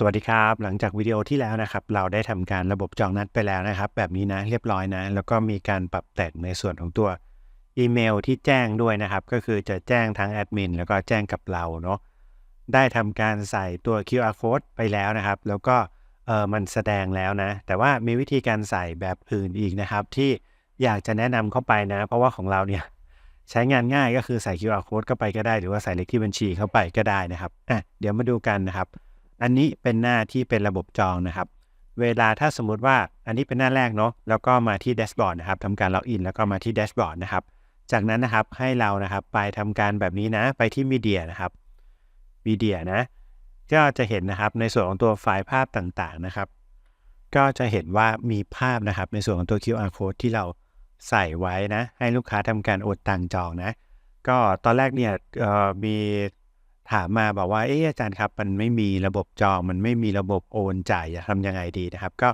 สวัสดีครับ หลังจากวิดีโอที่แล้วนะครับ เราได้ทำการระบบจองนัดไปแล้วนะครับ แบบนี้นะเรียบร้อยนะ แล้วก็มีการปรับแต่งในส่วนของตัวอีเมลที่แจ้งด้วยนะครับ ก็คือจะแจ้งทั้งแอดมินแล้วก็แจ้งกับเราเนาะได้ทำการใส่ตัว QR code ไปแล้วนะครับ แล้วก็เออมันแสดงแล้วนะ แต่ว่ามีวิธีการใส่แบบอื่นอีกนะครับ ที่อยากจะแนะนำเข้าไปนะ เพราะว่าของเราเนี่ยใช้งานง่ายก็คือใส่ QR code เข้าไปก็ได้ หรือว่าใส่เลขที่บัญชีเข้าไปก็ได้นะครับอะเดี๋ยวมาดูกันนะครับ อันนี้เป็นหน้าที่เป็นระบบจองนะครับ เวลาถ้าสมมุติว่าอันนี้เป็นหน้าแรกเนาะแล้วก็มาที่แดชบอร์ดนะครับทำการล็อกอินแล้วก็มาที่แดชบอร์ดนะครับจากนั้นนะครับให้เรานะครับไปทำการแบบนี้นะไปที่มีเดียนะครับมีเดียนะก็จะเห็นนะครับในส่วนของตัวไฟล์ภาพต่างๆนะครับ ก็จะเห็นว่ามีภาพนะครับในส่วนของตัว QR code ที่เราใส่ไว้นะให้ลูกค้าทำการโอนตังจองนะก็ตอนแรกเนี่ยมี ถามมาบอกว่าเอออาจารย์ครับ มันไม่มีระบบจองมันไม่มีระบบโอนจ่ายจะทำยังไงดีนะครับ ก็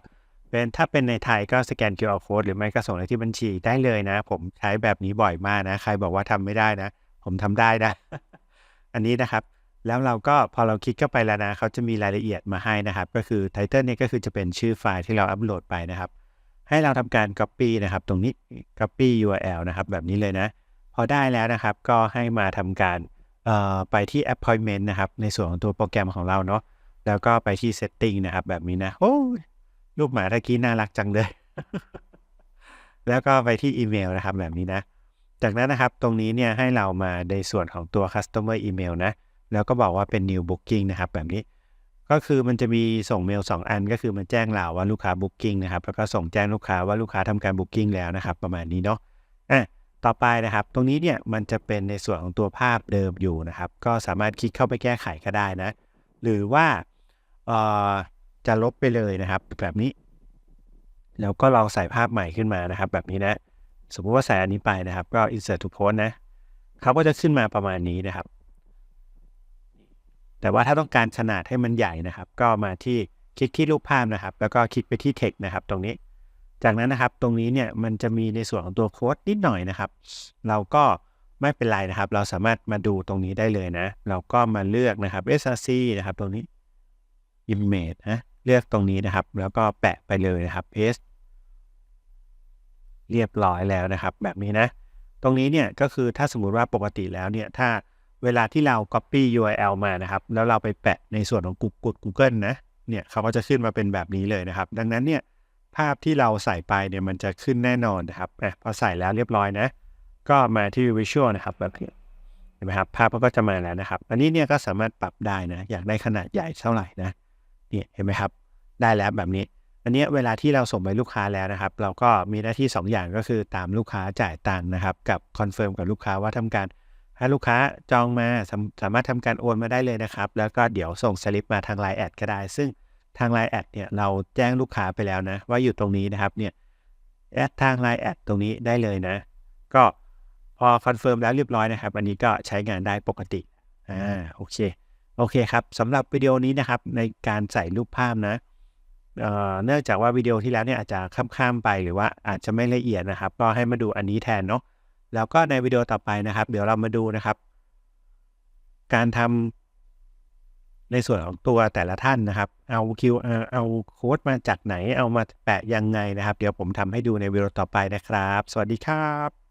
เป็นถ้าเป็นในไทยก็สแกน QR code หรือไม่ก็ส่งเลขที่บัญชีได้เลยนะ ผมใช้แบบนี้บ่อยมากนะ ใครบอกว่าทำไม่ได้นะ ผมทำได้นะ อันนี้นะครับ แล้วเราก็พอเราคลิกเข้าไปแล้วนะเขาจะมีรายละเอียดมาให้นะครับ ก็คือไทเติลเนี่ยก็คือจะเป็นชื่อไฟล์ที่เราอัปโหลดไปนะครับ ให้เราทำการ Copy นะครับ ตรงนี้ Copy URL นะครับ แบบนี้เลยนะ พอได้แล้วนะครับ ก็ให้มาทำการ ไปที่ appointment นะครับ ในส่วนของตัวโปรแกรมของเราเนาะแล้วก็ไปที่ setting นะครับ แบบนี้นะ โอ้รูปหมาตะกี้น่ารักจังเลย แล้วก็ไปที่อีเมลนะครับ แบบนี้นะ จากนั้นนะครับตรงนี้เนี่ยให้เรามาในส่วนของตัว customer email นะ แล้วก็บอกว่าเป็น new booking นะครับ แบบนี้ ก็คือมันจะมีส่งเมล 2 อัน ก็คือมันแจ้งเราว่าลูกค้า booking นะครับ แล้วก็ส่งแจ้งลูกค้าว่าลูกค้าทำการ booking แล้วนะครับ ประมาณนี้เนาะอะ ต่อไปนะครับ ตรงนี้เนี่ยมันจะเป็นในส่วนของตัวภาพเดิมอยู่นะครับ ก็สามารถคลิกเข้าไปแก้ไขก็ได้นะ หรือว่าจะลบไปเลยนะครับ แบบนี้ แล้วก็ลองใส่ภาพใหม่ขึ้นมานะครับ แบบนี้นะ สมมุติว่าใส่อันนี้ไปนะครับ ก็ insert to post นะเขาก็จะขึ้นมาประมาณนี้นะครับ แต่ว่าถ้าต้องการขนาดให้มันใหญ่นะครับ ก็มาที่คลิกที่รูปภาพนะครับ แล้วก็คลิกไปที่ text นะครับ ตรงนี้ จากนั้นนะครับตรงนี้เนี่ยมันจะมีในส่วนของตัวโค้ดนิดหน่อยนะครับ เราก็ไม่เป็นไรนะครับ เราสามารถมาดูตรงนี้ได้เลยนะ เราก็มาเลือกนะครับ src นะครับตรงนี้ image นะเลือกตรงนี้นะครับ แล้วก็แปะไปเลยนะครับ paste เรียบร้อยแล้วนะครับ แบบนี้นะ ตรงนี้เนี่ยก็คือถ้าสมมุติว่าปกติแล้วเนี่ยถ้าเวลาที่เรา copy URL มานะครับ แล้วเราไปแปะในส่วนของ Google Google นะเนี่ยเขาก็จะขึ้นมาเป็นแบบนี้เลยนะครับ ดังนั้นเนี่ย ภาพที่เราใส่ไปเนี่ยมันจะขึ้นแน่นอนนะครับอพอใส่แล้วเรียบร้อยนะ ก็มาที่ Visual นะครับแบบนี้เห็นไหมครับภาพก็จะมาแล้วนะครับ อันนี้เนี่ยก็สามารถปรับได้นะ อยากได้ขนาดใหญ่เท่าไหร่นะเนี่ยเห็นไหมครับ ได้แล้วแบบนี้ อันนี้เวลาที่เราส่งไปลูกค้าแล้วนะครับ เราก็มีหน้าที่ 2 อย่างก็คือตามลูกค้าจ่ายตังค์นะครับ กับคอนเฟิร์มกับลูกค้าว่าทำการให้ลูกค้าจองมาสามารถทำการโอนมาได้เลยนะครับ แล้วก็เดี๋ยวส่งสลิปมาทาง Line แอดก็ได้ ซึ่ง ทาง Line แอดเนี่ยเราแจ้งลูกค้าไปแล้วนะ ว่าอยู่ตรงนี้นะครับเนี่ยแอดทาง Line แอดตรงนี้ได้เลยนะ ก็พอคอนเฟิร์มแล้วเรียบร้อยนะครับ อันนี้ก็ใช้งานได้ปกติอ่าโอเคโอเคครับสำหรับวิดีโอนี้นะครับในการใส่รูปภาพนะเเนื่องจากว่าวิดีโอที่แล้วเนี่ยอาจจะข้ามๆไปหรือว่าอาจจะไม่ละเอียดนะครับ ก็ให้มาดูอันนี้แทนเนาะแล้วก็ในวิดีโอต่อไปนะครับ เดี๋ยวเรามาดูนะครับ การทำ ในส่วนของตัวแต่ละท่านนะครับ เอาคิวเอาโค้ดมาจากไหน เอามาแปะยังไงนะครับ เดี๋ยวผมทำให้ดูในวิดีโอต่อไปนะครับ สวัสดีครับ